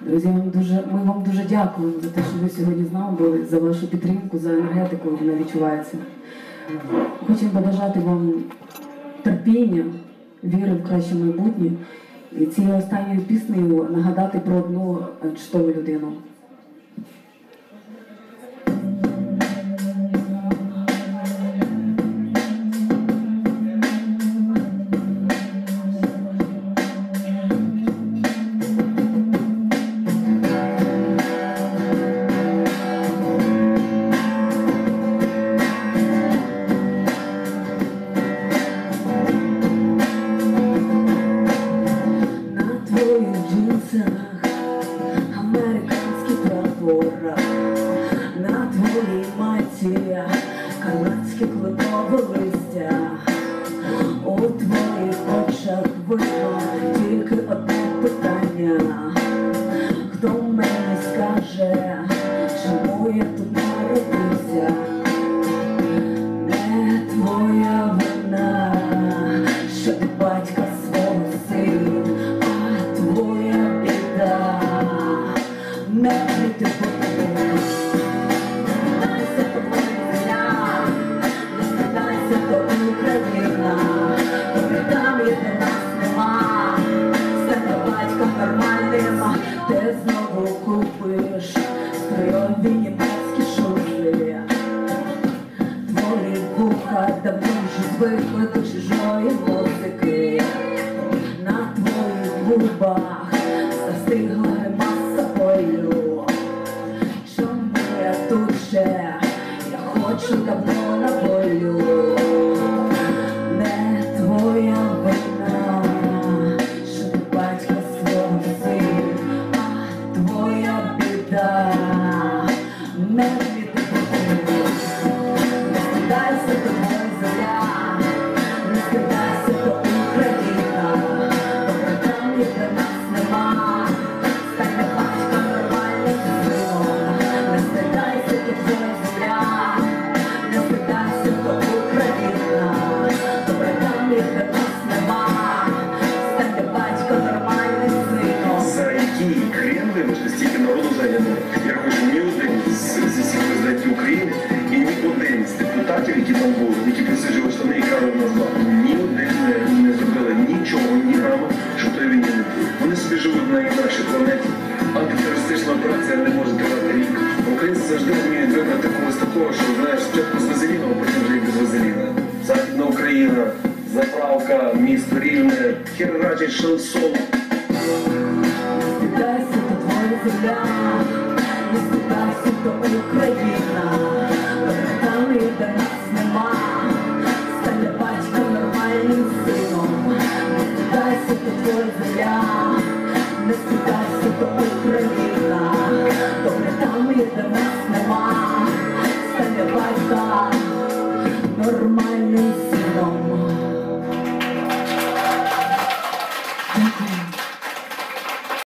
Друзі, вам дуже, ми вам дуже дякуємо за те, що ви сьогодні з нами були, за вашу підтримку, за енергетику, вона відчувається. Хочемо побажати вам терпіння, віри в краще майбутнє. І цією останньою піснею нагадати про одну чудову людину. 样啊？Стройові німецькі шузи. Твої вуха давно вже звикли до чужої музики. На твоїх губах Не ти планеті. Антитерористична операція не може тривати рік. Українці завжди вміють вибрати когось такого, що знаєш, спочатку з вазеліна, а потім вже і без вазеліна. Західна Україна, заправка, місто рівне, херачить шансон. Стидайся, то твоя земля, не спитайся, то Україна, до нас нема, стане батько нормальним